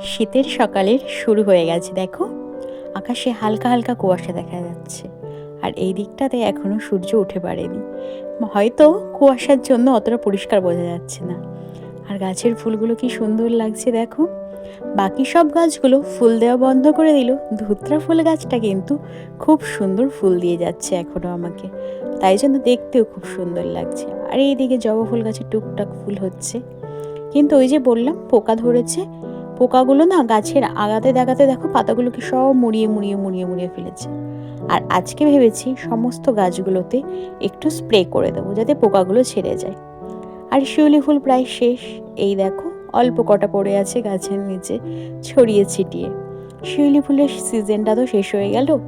শীতের সকালের শুরু হয়ে গেছে, দেখো। আকাশে হালকা হালকা কুয়াশা দেখা যাচ্ছে, আর এই দিকটাতে এখনও সূর্য উঠে পারেনি হয়তো কুয়াশার জন্য অতটা পরিষ্কার বোঝা যাচ্ছে না। আর গাছের ফুলগুলো কি সুন্দর লাগছে, দেখো। বাকি সব গাছগুলো ফুল দেওয়া বন্ধ করে দিল। ধুত্রা ফুল গাছটা কিন্তু খুব সুন্দর ফুল দিয়ে যাচ্ছে এখনও আমাকে। তাই জন্য দেখতেও খুব সুন্দর লাগছে। আর এইদিকে জবা ফুল গাছে টুকটাক ফুল হচ্ছে। কিন্তু ওই যে বললাম, পোকা ধরেছে। পোকাগুলো না গাছের আগাতে দেখাতে দেখো পাতাগুলোকে সব মুড়িয়ে মুড়িয়ে মুড়িয়ে মুড়িয়ে ফেলেছে। আর আজকে ভেবেছি সমস্ত গাছগুলোতে একটু স্প্রে করে দেবো যাতে পোকাগুলো ছেড়ে যায়। আর শিউলি ফুল প্রায় শেষ। এই দেখো, অল্প কটা পড়ে আছে গাছের নিচে ছড়িয়ে ছিটিয়ে। শিউলি ফুলের সিজনটা তো শেষ হয়ে গেল।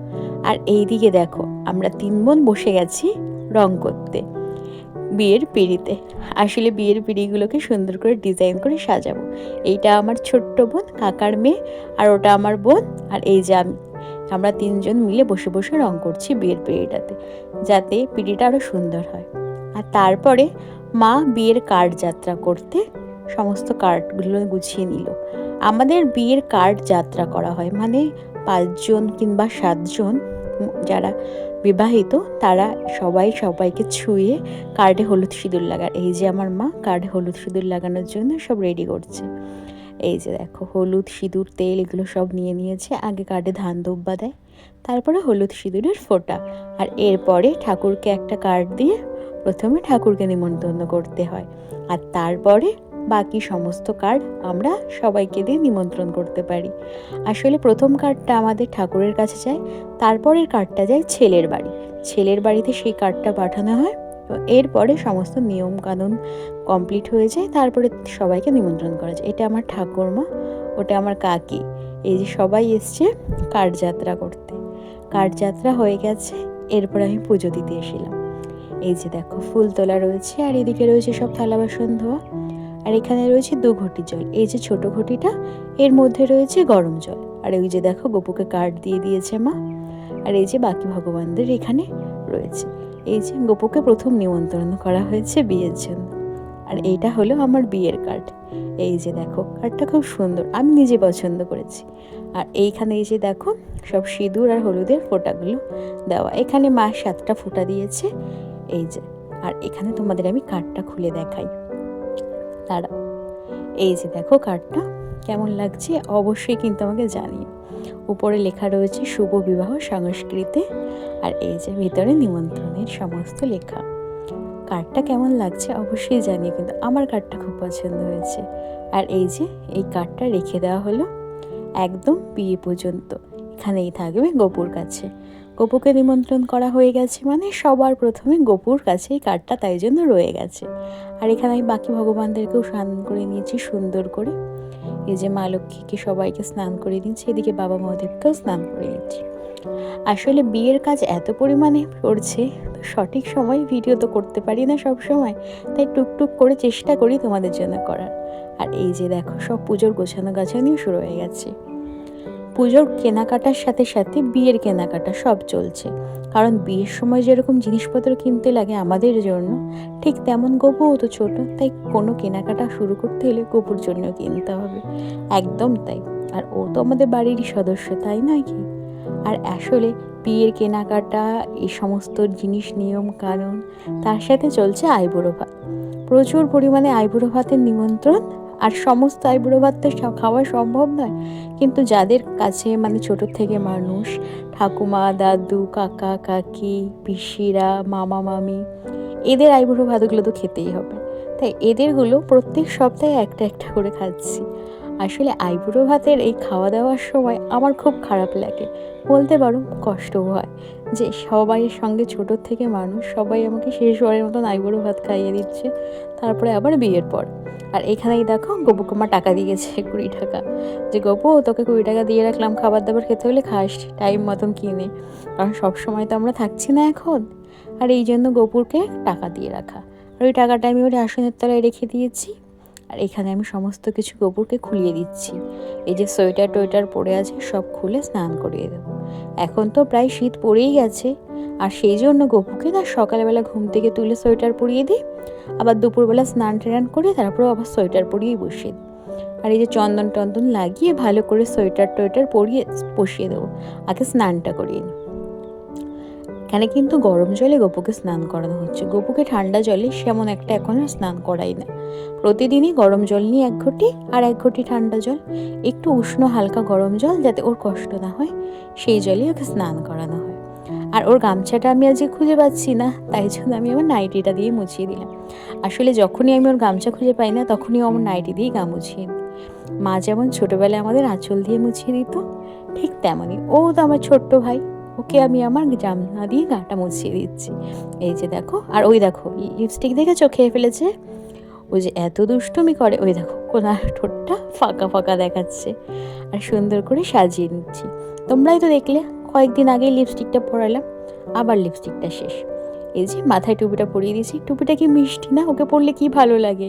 আর এই দিকে দেখো, আমরা তিন বোন বসে গেছি রং করতে। বিয়ের পিঁড়িতে। আসলে বিয়ের পিঁড়িগুলোকে সুন্দর করে ডিজাইন করে সাজাবো। এইটা আমার ছোট্ট বোন, কাকার মেয়ে, আর ওটা আমার বোন, আর এই যে আমি। আমরা তিনজন মিলে বসে বসে রং করছি বিয়ের পিঁড়িটাতে, যাতে পিঁড়িটা আরও সুন্দর হয়। আর তারপরে মা বিয়ের কার্ড যাত্রা করতে সমস্ত কার্ডগুলো গুছিয়ে নিল। আমাদের বিয়ের কার্ড যাত্রা করা হয় মানে পাঁচজন কিংবা সাতজন যারা বিবাহিত, তারা সবাই সবাইকে ছুঁয়ে কার্ডে হলুদ সিঁদুর লাগার এই যে আমার মা কার্ডে হলুদ সিঁদুর লাগানোর জন্য সব রেডি করছে। এই যে দেখো, হলুদ সিঁদুর, তেল এগুলো সব নিয়ে নিয়েছে। আগে কার্ডে ধান দুব্বা দেয়, তারপরে হলুদ সিঁদুরের ফোঁটা। আর এরপরে ঠাকুরকে একটা কার্ড দিয়ে প্রথমে ঠাকুরকে নিমন্ত্রণ করতে হয়। আর তারপরে বাকি সমস্ত কার্ড আমরা সবাইকে দিয়ে নিমন্ত্রণ করতে পারি। আসলে প্রথম কার্ডটা আমাদের ঠাকুরের কাছে যায়, তারপরের কার্ডটা যায় ছেলের বাড়ি। ছেলের বাড়িতে সেই কার্ডটা পাঠানো হয়, তো এরপরে সমস্ত নিয়ম কানুন কমপ্লিট হয়ে যায়, তারপরে সবাইকে নিমন্ত্রণ করা যায়। এটা আমার ঠাকুরমা, ওটা আমার কাকি। এই যে সবাই এসছে যাত্রা করতে। কার্ড যাত্রা হয়ে গেছে, এরপর আমি পুজো দিতে এসেছিলাম এই যে দেখো, ফুল তোলা রয়েছে, আর এদিকে রয়েছে সব থালা বাসন ধোয়া। আর এখানে রয়েছে দু ঘটি জল। এই যে ছোট ঘটিটা, এর মধ্যে রয়েছে গরম জল। আর ওই যে দেখো, গোপুকে কার্ড দিয়ে দিয়েছে মা। আর এই যে বাকি ভগবানদের এখানে রয়েছে। এই যে গোপুকে প্রথম নিমন্ত্রণ করা হয়েছে বিয়ের জন্য। আর এইটা হলো আমার বিয়ের কার্ড। এই যে দেখো, কার্ডটা খুব সুন্দর। আমি নিজে পছন্দ করেছি। আর এইখানে এই যে দেখো, সব সিঁদুর আর হলুদের ফোঁটাগুলো দেওয়া। এখানে মা সাতটা ফোঁটা দিয়েছে। এই যে, আর এখানে তোমাদের আমি কার্ডটা খুলে দেখাই। দাঁড়াও। এই যে দেখো কার্ডটা কেমন লাগছে অবশ্যই কিন্তু আমাকে জানিও। উপরে লেখা রয়েছে শুভ বিবাহ সংস্কৃতি আর এই যে ভিতরে নিমন্ত্রণের সমস্ত লেখা। কার্ডটা কেমন লাগছে অবশ্যই জানিও কিন্তু আমার কার্ডটা খুব পছন্দ হয়েছে। আর এই যে, এই কার্ডটা রেখে দেওয়া হলো একদম বিয়ে পর্যন্ত। এখানেই থাকবে গোপুর কাছে। গোপুকে নিমন্ত্রণ করা হয়ে গেছে মানে সবার প্রথমে গোপুর কাছে এই কার্ডটা তাই জন্য রয়ে গেছে। আর এখানে আমি বাকি ভগবানদেরকেও স্নান করে নিয়েছি সুন্দর করে। এই যে মা লক্ষ্মীকে সবাইকে স্নান করে দিচ্ছি এদিকে বাবা মহাদেবকেও স্নান করে দিচ্ছি আসলে বিয়ের কাজ এত পরিমাণে পড়ছে, তো সঠিক সময় ভিডিও তো করতে পারি না সব সময়, তাই টুকটুক করে চেষ্টা করি তোমাদের জন্য করার। আর এই যে দেখো সব পুজোর গোছানো গাছানিও শুরু হয়ে গেছে। পুজোর কেনাকাটার সাথে সাথে বিয়ের কেনাকাটা সব চলছে। কারণ বিয়ের সময় যেরকম জিনিসপত্র কিনতে লাগে আমাদের জন্য, ঠিক তেমন গোপুও তো ছোটো, তাই কোনো কেনাকাটা শুরু করতে হলে গোপুর জন্য কিনতে হবে। একদম তাই। আর ও তো আমাদের বাড়িরই সদস্য, তাই নয় কি? আর আসলে বিয়ের কেনাকাটা, এই সমস্ত জিনিস, নিয়ম, কানুন, তার সাথে চলছে আইবুড়ো ভাত। প্রচুর পরিমাণে আইবুড়ো ভাতের নিমন্ত্রণ আর সমস্ত আইবুড়ো ভাত তো খাওয়া সম্ভব নয়। কিন্তু যাদের কাছে মানে ছোট থেকে মানুষ, ঠাকুমা, দাদু, কাকা, কাকি, পিসিরা, মামা, মামি, এদের আইবুড়ো ভাতগুলো তো খেতেই হবে। তাই এদেরগুলো প্রত্যেক সপ্তাহে একটা একটা করে খাচ্ছি। আসলে আইবুড়ো ভাতের এই খাওয়া দাওয়ার সময় আমার খুব খারাপ লাগে। বলতে পারো, কষ্টও হয় যে সবাইয়ের সঙ্গে ছোটোর থেকে মানুষ, সবাই আমাকে শেষবারের মতন আইবুড়ো ভাত খাইয়ে দিচ্ছে, তারপরে আবার বিয়ের পর। আর এখানেই দেখো গোপুকুমা টাকা দিয়েছে কুড়ি টাকা। যে গপু, তোকে কুড়ি টাকা দিয়ে রাখলাম খাবার দাবার খেতে হলে খাস টাইম মতন কিনে। কারণ সব সময় তো আমরা থাকছি না এখন। আর এই জন্য গোপুরকে টাকা দিয়ে রাখা। আর ওই টাকাটা আমি ওর আসনের তলায় রেখে দিয়েছি। আর এখানে আমি সমস্ত কিছু গোবরকে খুলিয়ে দিচ্ছি। এই যে সোয়েটার টোয়েটার পরে আছে, সব খুলে স্নান করিয়ে দেবো। এখন তো প্রায় শীত পড়েই গেছে, আর সেই জন্য গপুকে না সকালবেলা ঘুম থেকে তুলে সোয়েটার পরিয়ে দিই, আবার দুপুরবেলা স্নান টান করে তারপরেও আবার সোয়েটার পরিয়েই বসিয়ে দিই। আর এই যে চন্দন টন্দন লাগিয়ে ভালো করে সোয়েটার টোয়েটার পরিয়ে বসিয়ে দেবো, আগে স্নানটা করিয়ে নিই। এখানে কিন্তু গরম জলে গোপুকে স্নান করানো হচ্ছে। গোপুকে ঠান্ডা জলে সেমন একটা এখন আর স্নান করাই না। প্রতিদিনই গরম জল নিয়ে এক ঘটি আর এক ঘটি ঠান্ডা জল, একটু উষ্ণ হালকা গরম জল যাতে ওর কষ্ট না হয়, সেই জলে ওকে স্নান করানো হয়। আর ওর গামছাটা আমি আজকে খুঁজে পাচ্ছি না, তাই জন্য আমি আমার নাইটিটা দিয়ে মুছিয়ে দিলাম। আসলে যখনই আমি ওর গামছা খুঁজে পাই না, তখনই আমার নাইটি দিয়েই গা মুছিয়ে মা যেমন ছোটোবেলায় আমাদের আঁচল দিয়ে মুছিয়ে দিত, ঠিক তেমনই। ও তো আমার ছোট্ট ভাই। ওকে আমি আমার জামা দিয়ে গাটা মুছিয়ে দিচ্ছি। এই যে দেখো, আর ওই দেখো লিপস্টিক দেখেছ খেয়ে ফেলেছে। ওই যে এত দুষ্টুমি করে, ওই দেখো, কোনার ঠোঁটটা ফাঁকা ফাঁকা দেখাচ্ছে। আর সুন্দর করে সাজিয়ে নিচ্ছি। তোমরাই তো দেখলে, কয়েকদিন আগে লিপস্টিকটা পরালাম, আবার লিপস্টিকটা শেষ। এই যে মাথায় টুপিটা পরিয়ে দিয়েছি, টুপিটা কি মিষ্টি না? ওকে পরলে কি ভালো লাগে?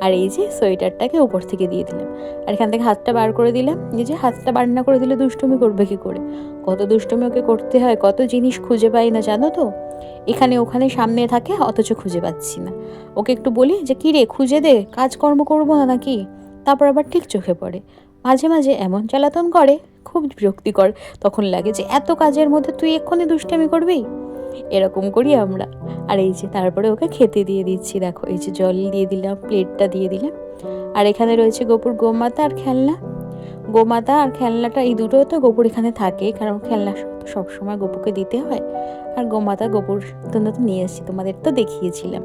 আর এই যে সোয়েটারটাকে উপর থেকে দিয়ে দিলাম। আর এখান থেকে হাতটা বার করে দিলাম। এই যে হাতটা বার না করে দিলে দুষ্টুমি করবে কি করে? কত দুষ্টুমি ওকে করতে হয়, কত জিনিস খুঁজে পাই না, জানো তো? এখানে ওখানে সামনে থাকে, অথচ খুঁজে পাচ্ছি না। ওকে একটু বলি যে, কী রে, খুঁজে দে, কাজকর্ম করব না নাকি? তারপর আবার ঠিক চোখে পড়ে। মাঝে মাঝে এমন জ্বালাতন করে, খুব বিরক্তিকর তখন লাগে যে, এত কাজের মধ্যে তুই এক্ষুনি দুষ্টামি করবি? এরকম করি আমরা। আর এই যে তারপরে ওকে খেতে দিয়ে দিচ্ছি, দেখো, এই যে জল দিয়ে দিলাম, প্লেটটা দিয়ে দিলাম। আর এখানে রয়েছে গোপুর গোমাতা আর খেলনা। গোমাতা আর খেলনাটা, এই দুটো তো গোপুর এখানে থাকে, কারণ খেলনা তো সবসময় গোপুকে দিতে হয়। আর গোমাতা গোপুর তোমরা তো নিয়ে এসেছি, তোমাদের তো দেখিয়েছিলাম।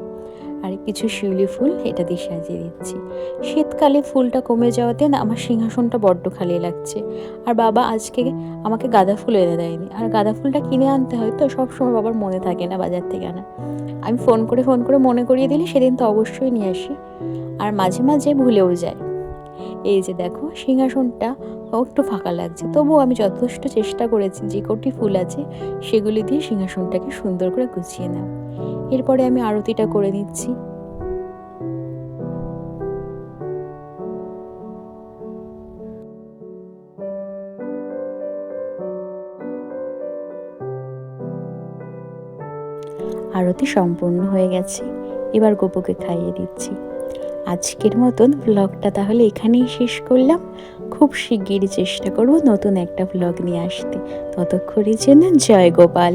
আর কিছু শিউলি ফুল এটা দিয়ে সাজিয়ে দিচ্ছি। শীতকালে ফুলটা কমে যাওয়াতে না আমার সিংহাসনটা বড্ড খালি লাগছে। আর বাবা আজকে আমাকে গাঁদা ফুল এনে দেয়নি। আর গাঁদা ফুলটা কিনে আনতে হয় তো সবসময় বাবার মনে থাকে না বাজার থেকে আনা। আমি ফোন করে ফোন করে মনে করিয়ে দিলে সেদিন তো অবশ্যই নিয়ে আসি। আর মাঝে মাঝে ভুলেও যায়। এই যে দেখো, সিংহাসনটা একটু ফাঁকা লাগছে। তবুও আমি যথেষ্ট চেষ্টা করেছি যে কটি ফুল আছে সেগুলি দিয়ে সিংহাসনটাকে সুন্দর করে গুছিয়ে নেওয়া এরপরে আমি আরতিটা করে নিচ্ছি। আরতি সম্পূর্ণ হয়ে গেছে। এবার গোপুকে খাইয়ে দিচ্ছি। আজকের মতন ব্লগটা তাহলে এখানেই শেষ করলাম। খুব শিগগিরই চেষ্টা করব নতুন একটা ব্লগ নিয়ে আসতে। ততক্ষণের জন্য জয় গোপাল।